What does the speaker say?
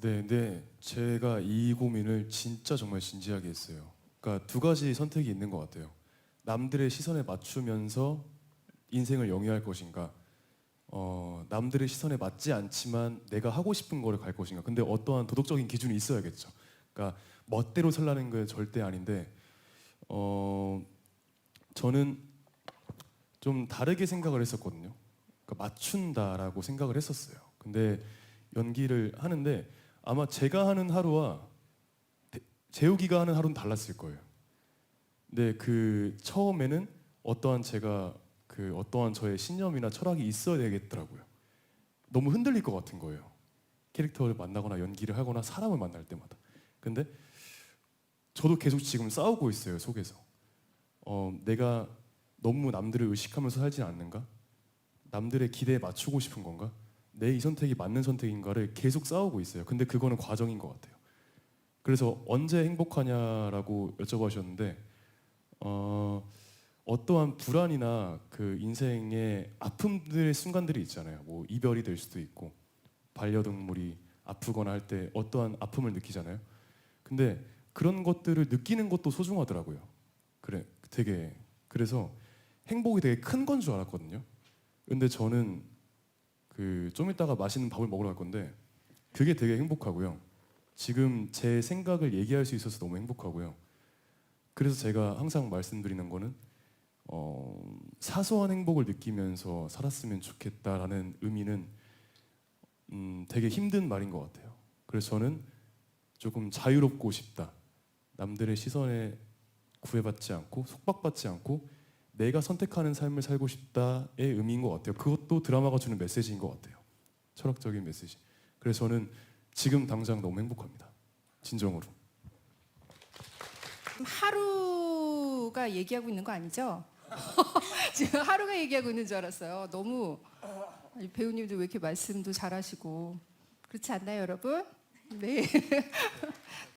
네, 네. 제가 이 고민을 진짜 정말 진지하게 했어요. 그러니까 두 가지 선택이 있는 것 같아요. 남들의 시선에 맞추면서 인생을 영위할 것인가, 어, 남들의 시선에 맞지 않지만 내가 하고 싶은 거를 갈 것인가. 근데 어떠한 도덕적인 기준이 있어야겠죠. 그러니까 멋대로 살라는 게 절대 아닌데, 어, 저는 좀 다르게 생각을 했었거든요. 그러니까 맞춘다라고 생각을 했었어요. 근데 연기를 하는데 아마 제가 하는 하루와 대- 재욱이가 하는 하루는 달랐을 거예요. 근데 그 처음에는 어떠한 제가 그 어떠한 저의 신념이나 철학이 있어야 되겠더라고요. 너무 흔들릴 것 같은 거예요. 캐릭터를 만나거나 연기를 하거나 사람을 만날 때마다. 근데 저도 계속 지금 싸우고 있어요 속에서. 어, 내가 너무 남들을 의식하면서 살지 않는가? 남들의 기대에 맞추고 싶은 건가? 내 이 선택이 맞는 선택인가를 계속 싸우고 있어요. 근데 그거는 과정인 것 같아요. 그래서 언제 행복하냐라고 여쭤보셨는데 어, 어떠한 불안이나 그 인생의 아픔들의 순간들이 있잖아요. 뭐 이별이 될 수도 있고 반려동물이 아프거나 할 때 어떠한 아픔을 느끼잖아요. 근데 그런 것들을 느끼는 것도 소중하더라고요. 그래, 되게 그래서 행복이 되게 큰 건 줄 알았거든요. 근데 저는 그 좀 이따가 맛있는 밥을 먹으러 갈 건데 그게 되게 행복하고요. 지금 제 생각을 얘기할 수 있어서 너무 행복하고요. 그래서 제가 항상 말씀드리는 거는 어, 사소한 행복을 느끼면서 살았으면 좋겠다라는 의미는 음, 되게 힘든 말인 것 같아요. 그래서 저는 조금 자유롭고 싶다. 남들의 시선에 구애받지 않고 속박받지 않고 내가 선택하는 삶을 살고 싶다의 의미인 것 같아요. 그것도 드라마가 주는 메시지인 것 같아요. 철학적인 메시지. 그래서 저는 지금 당장 너무 행복합니다. 진정으로. 하루가 얘기하고 있는 거 아니죠? 지금 하루가 얘기하고 있는 줄 알았어요. 너무 배우님도 왜 이렇게 말씀도 잘하시고 그렇지 않나요, 여러분? 네.